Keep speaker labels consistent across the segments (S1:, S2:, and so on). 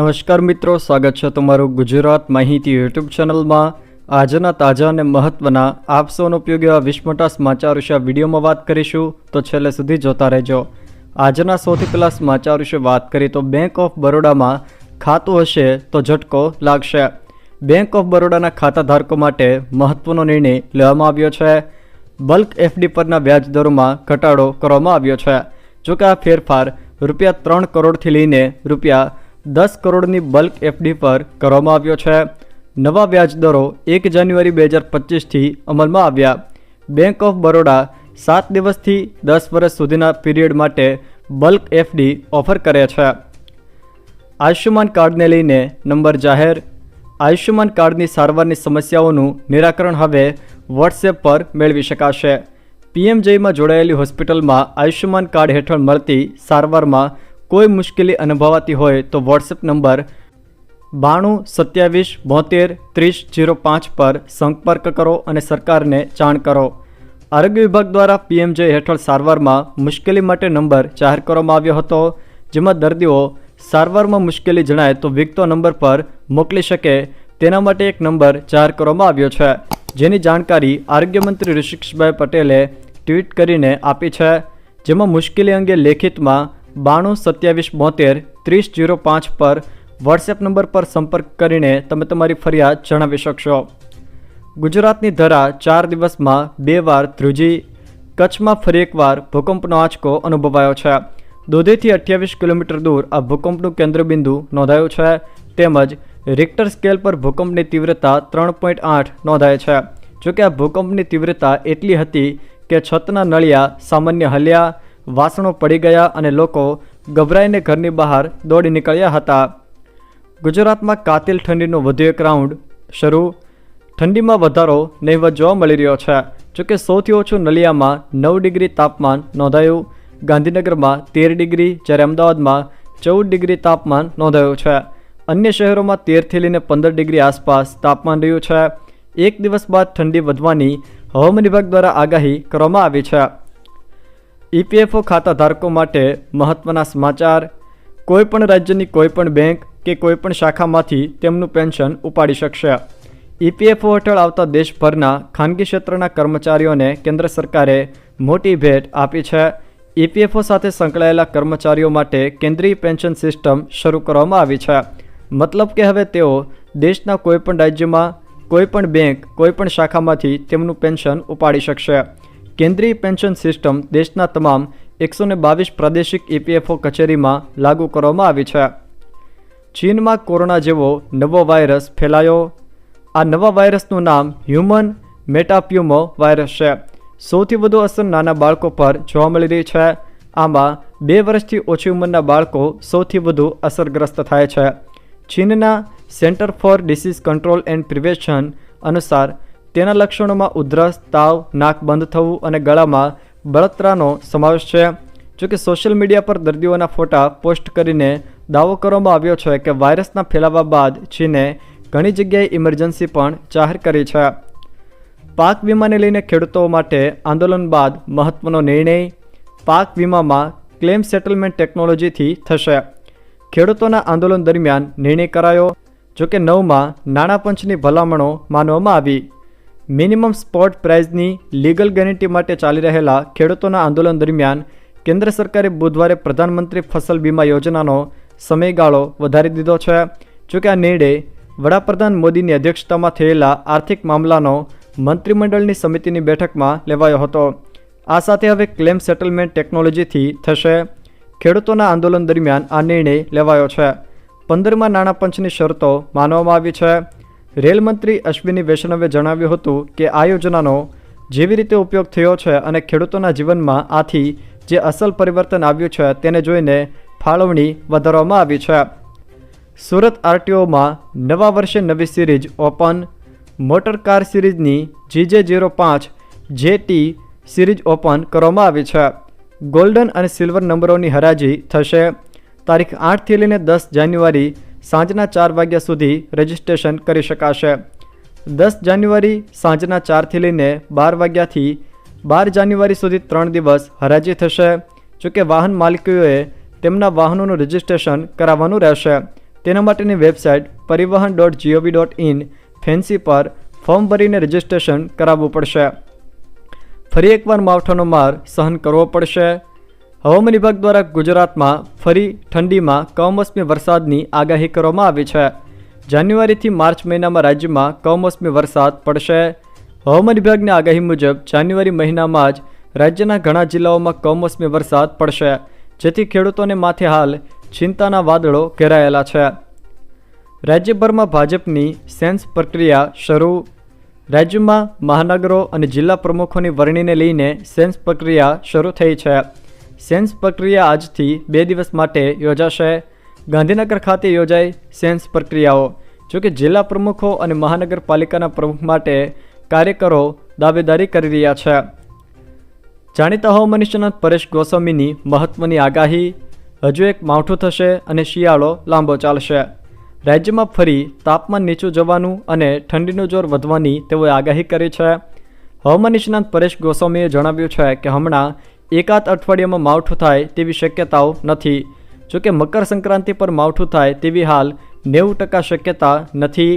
S1: નમસ્કાર મિત્રો, સ્વાગત છે તમારું ગુજરાત માહિતી યુટ્યુબ ચેનલમાં. આજના તાજા અને મહત્વના આપ સૌનો ઉપયોગી એવા વિશ્વમોટા સમાચાર વિશે વિડીયોમાં વાત કરીશું, તો છેલ્લે સુધી જોતા રહેજો. આજના સૌથી પહેલાં સમાચાર વિશે વાત કરીએ તો બેંક ઓફ બરોડામાં ખાતું હશે તો ઝટકો લાગશે. બેંક ઓફ બરોડાના ખાતા ધારકો માટે મહત્વનો નિર્ણય લેવામાં આવ્યો છે. બલ્ક એફડી પરના વ્યાજ દરોમાં ઘટાડો કરવામાં આવ્યો છે. જોકે આ ફેરફાર રૂપિયા ત્રણ કરોડથી લઈને રૂપિયા દસ કરોડની બલ્ક એફડી પર કરવામાં આવ્યો છે. નવા વ્યાજ દરો એક જાન્યુઆરી બે હજાર પચીસથી અમલમાં આવ્યા. બેંક ઓફ બરોડા સાત દિવસથી દસ વર્ષ સુધીના પીરિયડ માટે બલ્ક એફડી ઓફર કરે છે. આયુષ્યમાન કાર્ડને લઈને નંબર જાહેર. આયુષ્યમાન કાર્ડની સારવારની સમસ્યાઓનું નિરાકરણ હવે વોટ્સએપ પર મેળવી શકાશે. પીએમજેમાં જોડાયેલી હોસ્પિટલમાં આયુષ્યમાન કાર્ડ હેઠળ મળતી સારવારમાં કોઈ મુશ્કેલી અનુભવાતી હોય તો વોટ્સએપ નંબર બાણું સત્યાવીસ બોતેર ત્રીસ જીરો પાંચ પર સંપર્ક કરો અને સરકારને જાણ કરો. આરોગ્ય વિભાગ દ્વારા પીએમજે હેઠળ સારવારમાં મુશ્કેલી માટે નંબર જાહેર કરવામાં આવ્યો હતો, જેમાં દર્દીઓ સારવારમાં મુશ્કેલી જણાય તો વિગતો નંબર પર મોકલી શકે તેના માટે એક નંબર જાહેર કરવામાં આવ્યો છે, જેની જાણકારી આરોગ્યમંત્રી ઋષિકભાઈ પટેલે ટ્વીટ કરીને આપી છે, જેમાં મુશ્કેલી અંગે લેખિતમાં બાણું સત્યાવીસ બોતેર ત્રીસ જીરો પાંચ પર વોટ્સએપ નંબર પર સંપર્ક કરીને તમે તમારી ફરિયાદ જણાવી શકશો. ગુજરાતની ધરા ચાર દિવસમાં બે વાર ધ્રુજી, કચ્છમાં ફરી એકવાર ભૂકંપનો આંચકો અનુભવાયો છે. દોધીથી અઠ્યાવીસ કિલોમીટર દૂર આ ભૂકંપનું કેન્દ્રબિંદુ નોંધાયું છે. તેમજ રિક્ટર સ્કેલ પર ભૂકંપની તીવ્રતા ત્રણ પોઈન્ટ આઠ નોંધાય છે. જોકે આ ભૂકંપની તીવ્રતા એટલી હતી કે છતના નળિયા સામાન્ય હલ્યા વાસણો પડી ગયા અને લોકો ગભરાઈને ઘરની બહાર દોડી નીકળ્યા હતા. ગુજરાતમાં કાતિલ ઠંડીનો વધુ એક રાઉન્ડ શરૂ. ઠંડીમાં વધારો નહીવત જોવા મળી રહ્યો છે. જોકે સૌથી ઓછું નલિયામાં નવ ડિગ્રી તાપમાન નોંધાયું. ગાંધીનગરમાં તેર ડિગ્રી, જ્યારે અમદાવાદમાં ચૌદ ડિગ્રી તાપમાન નોંધાયું છે. અન્ય શહેરોમાં તેરથી લઈને પંદર ડિગ્રી આસપાસ તાપમાન રહ્યું છે. એક દિવસ બાદ ઠંડી વધવાની હવામાન વિભાગ દ્વારા આગાહી કરવામાં આવી છે. ઈપીએફઓ ખાતા ધારકો માટે મહત્ત્વના સમાચાર, કોઈપણ રાજ્યની કોઈપણ બેંક કે કોઈપણ શાખામાંથી તેમનું પેન્શન ઉપાડી શકશે. ઈપીએફઓ હેઠળ આવતા દેશભરના ખાનગી ક્ષેત્રના કર્મચારીઓને કેન્દ્ર સરકારે મોટી ભેટ આપી છે. ઈપીએફઓ સાથે સંકળાયેલા કર્મચારીઓ માટે કેન્દ્રીય પેન્શન સિસ્ટમ શરૂ કરવામાં આવી છે. મતલબ કે હવે તેઓ દેશના કોઈપણ રાજ્યમાં કોઈપણ બેંક, કોઈપણ શાખામાંથી તેમનું પેન્શન ઉપાડી શકશે. કેન્દ્રીય પેન્શન સિસ્ટમ દેશના તમામ એકસો બાવીસ પ્રાદેશિક ઈપીએફઓ કચેરીમાં લાગુ કરવામાં આવી છે. ચીનમાં કોરોના જેવો નવો વાયરસ ફેલાયો. આ નવા વાયરસનું નામ હ્યુમન મેટાપ્યુમો વાયરસ છે. સૌથી વધુ અસર નાના બાળકો પર જોવા મળી રહી છે. આમાં બે વર્ષથી ઓછી ઉંમરના બાળકો સૌથી વધુ અસરગ્રસ્ત થાય છે. ચીનના centre for disease control and prevention અનુસાર તેના લક્ષણોમાં ઉધરસ, તાવ, નાક બંધ થવું અને ગળામાં બળતરાનો સમાવેશ છે. જોકે સોશિયલ મીડિયા પર દર્દીઓના ફોટા પોસ્ટ કરીને દાવો કરવામાં આવ્યો છે કે વાયરસના ફેલાવા બાદ ચીને ઘણી જગ્યાએ ઇમરજન્સી પણ જાહેર કરી છે. પાક વીમાને લઈને ખેડૂતો માટે આંદોલન બાદ મહત્વનો નિર્ણય પાક વીમામાં ક્લેમ સેટલમેન્ટ ટેકનોલોજીથી થશે. ખેડૂતોના આંદોલન દરમિયાન નિર્ણય કરાયો. જોકે નવમાં નાણાં પંચની ભલામણો માનવામાં આવી. મિનિમમ સ્પોટ પ્રાઇઝની લીગલ ગેરંટી માટે ચાલી રહેલા ખેડૂતોના આંદોલન દરમિયાન કેન્દ્ર સરકારે બુધવારે પ્રધાનમંત્રી ફસલ બીમા યોજનાનો સમયગાળો વધારી દીધો છે. જોકે આ નિર્ણય વડાપ્રધાન મોદીની અધ્યક્ષતામાં થયેલા આર્થિક મામલાનો મંત્રીમંડળની સમિતિની બેઠકમાં લેવાયો હતો. આ સાથે હવે ક્લેમ સેટલમેન્ટ ટેકનોલોજીથી થશે. ખેડૂતોના આંદોલન દરમિયાન આ નિર્ણય લેવાયો છે. પંદરમાં નાણાં પંચની શરતો માનવામાં આવી છે. રેલ મંત્રી અશ્વિની વૈષ્ણવે જણાવ્યું હતું કે આ યોજનાનો જેવી રીતે ઉપયોગ થયો છે અને ખેડૂતોના જીવનમાં આથી જે અસલ પરિવર્તન આવ્યું છે તેને જોઈને ફાળવણી વધારવામાં આવી છે. સુરત આરટીઓમાં નવા વર્ષે નવી સિરીઝ ઓપન, મોટર કાર સિરીઝની જીજે જીરો પાંચ જે ટી સિરીઝ ઓપન કરવામાં આવી છે. ગોલ્ડન અને સિલ્વર નંબરોની હરાજી થશે. તારીખ આઠથી લઈને દસ જાન્યુઆરી સાંજના ચાર વાગ્યા સુધી રજીસ્ટ્રેશન કરી શકાશે. દસ જાન્યુઆરી સાંજના ચારથી લઈને બાર વાગ્યાથી બાર જાન્યુઆરી સુધી ત્રણ દિવસ હરાજી થશે. જોકે વાહન માલિકોએ તેમના વાહનોનું રજિસ્ટ્રેશન કરાવવાનું રહેશે. તેના માટેની website Parivahan dot GOV dot in fancy પર ફોર્મ ભરીને રજિસ્ટ્રેશન કરાવવું પડશે. ફરી એકવાર માવઠાનો માર સહન કરવો પડશે. હવામાન વિભાગ દ્વારા ગુજરાતમાં ફરી ઠંડીમાં કમોસમી વરસાદની આગાહી કરવામાં આવી છે. જાન્યુઆરીથી માર્ચ મહિનામાં રાજ્યમાં કમોસમી વરસાદ પડશે. હવામાન વિભાગની આગાહી મુજબ જાન્યુઆરી મહિનામાં જ રાજ્યના ઘણા જિલ્લાઓમાં કમોસમી વરસાદ પડશે, જેથી ખેડૂતોને માથે હાલ ચિંતાના વાદળો ઘેરાયેલા છે. રાજ્યભરમાં ભાજપની સેન્સ પ્રક્રિયા શરૂ. રાજ્યમાં મહાનગરો અને જિલ્લા પ્રમુખોની વરણીને લઈને સેન્સ પ્રક્રિયા શરૂ થઈ છે. સેન્સ પ્રક્રિયા આજથી બે દિવસ માટે યોજાશે. ગાંધીનગર ખાતે યોજાઈ સેન્સ પ્રક્રિયાઓ. જોકે જિલ્લા પ્રમુખો અને મહાનગરપાલિકાના પ્રમુખ માટે કાર્યકરો દાવેદારી કરી રહ્યા છે. જાણીતા હવામાન નિષ્ણાત પરેશ ગોસ્વામીની મહત્વની આગાહી. હજુ એક માવઠું થશે અને શિયાળો લાંબો ચાલશે. રાજ્યમાં ફરી તાપમાન નીચું જવાનું અને ઠંડીનું જોર વધવાની તેઓએ આગાહી કરી છે. હવામાન નિષ્ણાંત પરેશ ગોસ્વામીએ જણાવ્યું છે કે હમણાં એકાદ અઠવાડિયામાં માવઠું થાય તેવી શક્યતાઓ નથી. જોકે મકર સંક્રાંતિ પર માવઠું થાય તેવી હાલ નેવું ટકા શક્યતા નથી.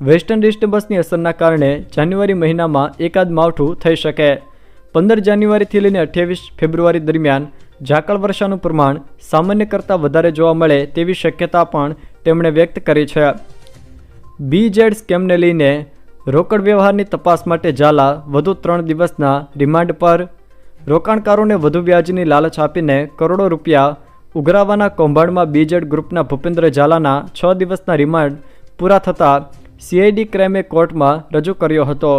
S1: વેસ્ટર્ન ડિસ્ટર્બન્સની અસરના કારણે જાન્યુઆરી મહિનામાં એકાદ માવઠું થઈ શકે. પંદર જાન્યુઆરીથી લઈને અઠ્યાવીસ ફેબ્રુઆરી દરમિયાન ઝાકળ વર્ષાનું પ્રમાણ સામાન્ય કરતાં વધારે જોવા મળે તેવી શક્યતા પણ તેમણે વ્યક્ત કરી છે. બીજેડ સ્કેમને લઈને રોકડ વ્યવહારની તપાસ માટે ઝાલા વધુ ત્રણ દિવસના રિમાન્ડ પર રોકાણકારોને વધુ વ્યાજની લાલચ આપીને કરોડો રૂપિયા ઉઘરાવાના કૌભાંડમાં બીજેડ ગ્રુપના ભૂપેન્દ્ર ઝાલાના છ દિવસના રિમાન્ડ પૂરા થતાં સીઆઈડી ક્રાઇમે કોર્ટમાં રજૂ કર્યો હતો.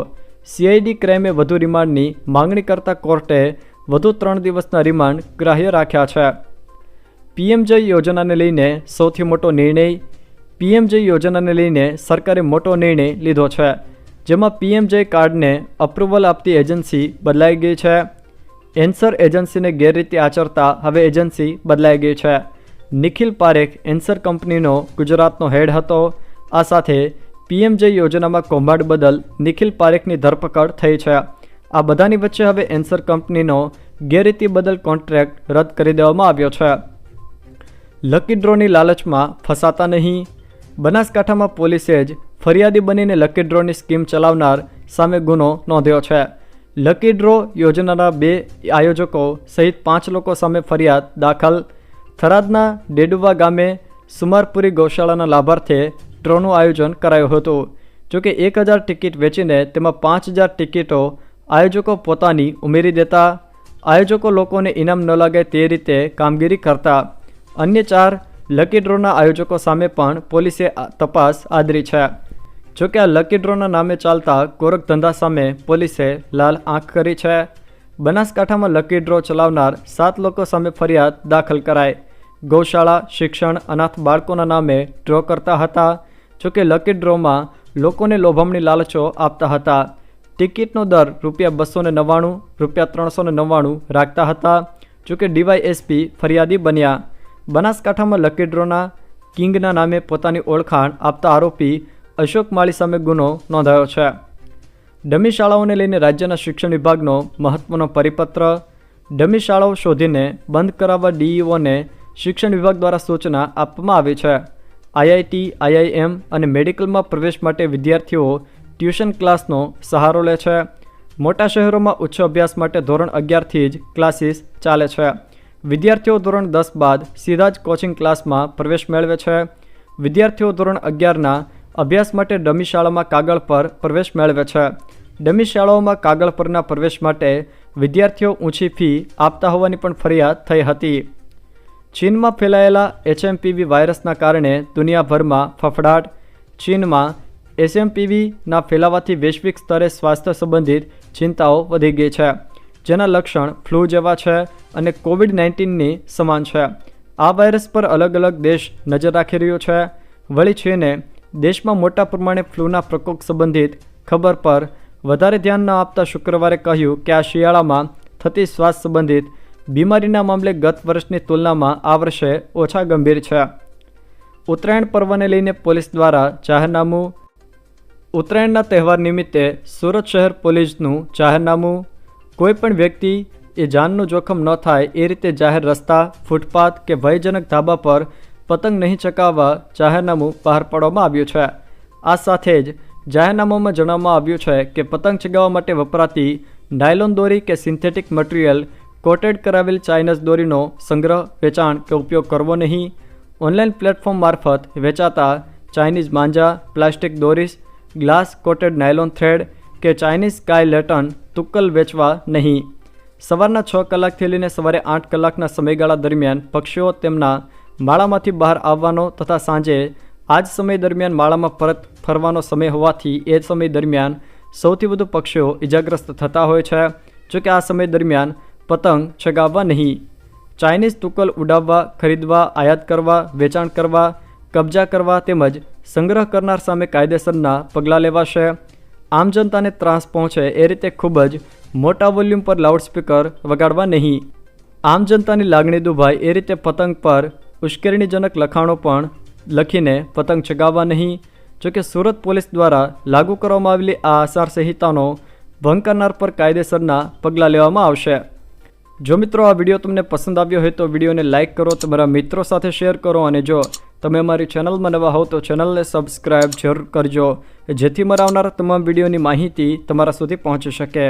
S1: સીઆઈડી ક્રાઇમે વધુ રિમાન્ડની માંગણી કરતા કોર્ટે વધુ ત્રણ દિવસના રિમાન્ડ ગ્રાહ્ય રાખ્યા છે. પીએમજય યોજનાને લઈને સૌથી મોટો નિર્ણય પીએમજય યોજનાને લઈને સરકારે મોટો નિર્ણય લીધો છે, જેમાં પીએમજય કાર્ડને અપ્રુવલ આપતી એજન્સી બદલાઈ ગઈ છે. એન્સર એજન્સીને ગેરરીતિ આચરતા હવે એજન્સી બદલાઈ ગઈ છે. નિખિલ પારેખ, એન્સર કંપનીનો ગુજરાતનો હેડ હતો. આ સાથે પીએમજે યોજનામાં કૌભાંડ બદલ નિખિલ પારેખની ધરપકડ થઈ છે. આ બધાની વચ્ચે હવે એન્સર કંપનીનો ગેરરીતિ બદલ કોન્ટ્રાક્ટ રદ કરી દેવામાં આવ્યો છે. લકી ડ્રોની લાલચમાં ફસાતા નહીં. બનાસકાંઠામાં પોલીસે જ ફરિયાદી બનીને લકી ડ્રોની સ્કીમ ચલાવનાર સામે ગુનો નોંધ્યો છે. લકી ડ્રો યોજનાના બે આયોજકો સહિત પાંચ લોકો સામે ફરિયાદ દાખલ. થરાદના ડેડુવા ગામે સુમારપુરી ગૌશાળાના લાભાર્થે ડ્રોનું આયોજન કરાયું હતું. જોકે એક હજાર ટિકિટ વેચીને તેમાં પાંચ હજાર ટિકિટો આયોજકો પોતાની ઉમેરી દેતા. આયોજકો લોકોને ઇનામ ન લાગે તે રીતે કામગીરી કરતા. અન્ય ચાર લકી ડ્રોના આયોજકો સામે પણ પોલીસે તપાસ આદરી છે. જોકે આ લકી ડ્રોના નામે ચાલતા કોરક ધંધા સામે પોલીસે લાલ આંખ કરી છે. બનાસકાંઠામાં લકી ડ્રો ચલાવનાર સાત લોકો સામે ફરિયાદ દાખલ કરાઈ. ગૌશાળા, શિક્ષણ, અનાથ બાળકોના નામે ડ્રો કરતા હતા. જોકે લકી ડ્રોમાં લોકોને લોભામણી લાલચો આપતા હતા. ટિકિટનો દર રૂપિયા બસો ને નવ્વાણું, રૂપિયા ત્રણસો ને નવ્વાણું રાખતા હતા. જોકે ડીવાયએસપી ફરિયાદી બન્યા. બનાસકાંઠામાં લકી ડ્રોના કિંગના નામે પોતાની ઓળખાણ આપતા આરોપી અશોક માળી સામે ગુનો નોંધાયો છે. ડમી શાળાઓને લઈને રાજ્યના શિક્ષણ વિભાગનો મહત્વનો પરિપત્ર, ડમી શાળાઓ શોધીને બંધ કરાવવા ડીઈઓને શિક્ષણ વિભાગ દ્વારા સૂચના આપવામાં આવી છે. આઈઆઈટી, આઈઆઈએમ અને મેડિકલમાં પ્રવેશ માટે વિદ્યાર્થીઓ ટ્યુશન ક્લાસનો સહારો લે છે. મોટા શહેરોમાં ઉચ્ચ અભ્યાસ માટે ધોરણ અગિયારથી જ ક્લાસીસ ચાલે છે. વિદ્યાર્થીઓ ધોરણ દસ બાદ સીધા જ કોચિંગ ક્લાસમાં પ્રવેશ મેળવે છે. વિદ્યાર્થીઓ ધોરણ અગિયારના અભ્યાસ માટે ડમી શાળામાં કાગળ પર પ્રવેશ મેળવે છે. ડમી શાળાઓમાં કાગળ પરના પ્રવેશ માટે વિદ્યાર્થીઓ ઊંચી ફી આપતા હોવાની પણ ફરિયાદ થઈ હતી. ચીનમાં ફેલાયેલા એચએમપીવી વાયરસના કારણે દુનિયાભરમાં ફફડાટ. ચીનમાં એસએમપીવીના ફેલાવાથી વૈશ્વિક સ્તરે સ્વાસ્થ્ય સંબંધિત ચિંતાઓ વધી ગઈ છે, જેના લક્ષણ ફ્લૂ જેવા છે અને કોવિડ નાઇન્ટીનની સમાન છે. આ વાયરસ પર અલગ અલગ દેશ નજર રાખી રહ્યો છે. વળી ચીને દેશમાં મોટા પ્રમાણે ફ્લૂના પ્રકોપ સંબંધિત ખબર પર વધારે ધ્યાન ન આપતા શુક્રવારે કહ્યું કે આ શિયાળામાં થતી શ્વાસ સંબંધિત બીમારીના મામલે ગત વર્ષની તુલનામાં આ વર્ષે ઓછા ગંભીર છે. ઉત્તરાયણ પર્વને લઈને પોલીસ દ્વારા જાહેરનામું ઉત્તરાયણના તહેવાર નિમિત્તે સુરત શહેર પોલીસનું જાહેરનામું કોઈપણ વ્યક્તિ એ જાનનું જોખમ ન થાય એ રીતે જાહેર રસ્તા, ફૂટપાથ કે ભયજનક ધાબા પર પતંગ નહીં ચકાવવા જાહેરનામું બહાર પાડવામાં આવ્યું છે. આ સાથે જ જાહેરનામામાં જણાવવામાં આવ્યું છે કે પતંગ ચગાવવા માટે વપરાતી નાયલોન દોરી કે સિન્થેટિક મટીરિયલ કોટેડ કરાવેલ ચાઇનીઝ દોરીનો સંગ્રહ, વેચાણ કે ઉપયોગ કરવો નહીં. ઓનલાઈન પ્લેટફોર્મ મારફત વેચાતા ચાઇનીઝ માંજા, પ્લાસ્ટિક દોરીસ ગ્લાસ કોટેડ નાયલોન થ્રેડ કે ચાઇનીઝ સ્કાય લેટન તુક્કલ વેચવા નહીં. સવારના છ કલાકથી લઈને સવારે આઠ કલાકના સમયગાળા દરમિયાન પક્ષીઓ તેમના માળામાંથી બહાર આવવાનો તથા સાંજે આ જ સમય દરમિયાન માળામાં પરત ફરવાનો સમય હોવાથી એ સમય દરમિયાન સૌથી વધુ પક્ષીઓ ઇજાગ્રસ્ત થતા હોય છે. જોકે આ સમય દરમિયાન પતંગ છગાવવા નહીં. ચાઇનીઝ તુકલ ઉડાવવા, ખરીદવા, આયાત કરવા, વેચાણ કરવા, કબજા કરવા તેમજ સંગ્રહ કરનાર સામે કાયદેસરના પગલાં લેવાશે. આમ જનતાને ત્રાસ પહોંચે એ રીતે ખૂબ જ મોટા વોલ્યુમ પર લાઉડસ્પીકર વગાડવા નહીં. આમ જનતાની લાગણી દુભાય એ રીતે પતંગ પર ઉશ્કેરણીજનક લખાણો પણ લખીને પતંગ ચગાવવા નહીં, જોકે સુરત પોલીસ દ્વારા લાગુ કરવામાં આવેલી આ આચારસંહિતાનો ભંગ કરનાર પર કાયદેસરના પગલાં લેવામાં આવશે. જો મિત્રો આ વીડિયો તમને પસંદ આવ્યો હોય તો વિડીયોને લાઇક કરો, તમારા મિત્રો સાથે શેર કરો અને જો તમે અમારી ચેનલમાં નવા હો તો ચેનલને સબસ્ક્રાઈબ જરૂર કરજો, જેથી મારા આવનારા તમામ વિડીયોની માહિતી તમારા સુધી પહોંચી શકે.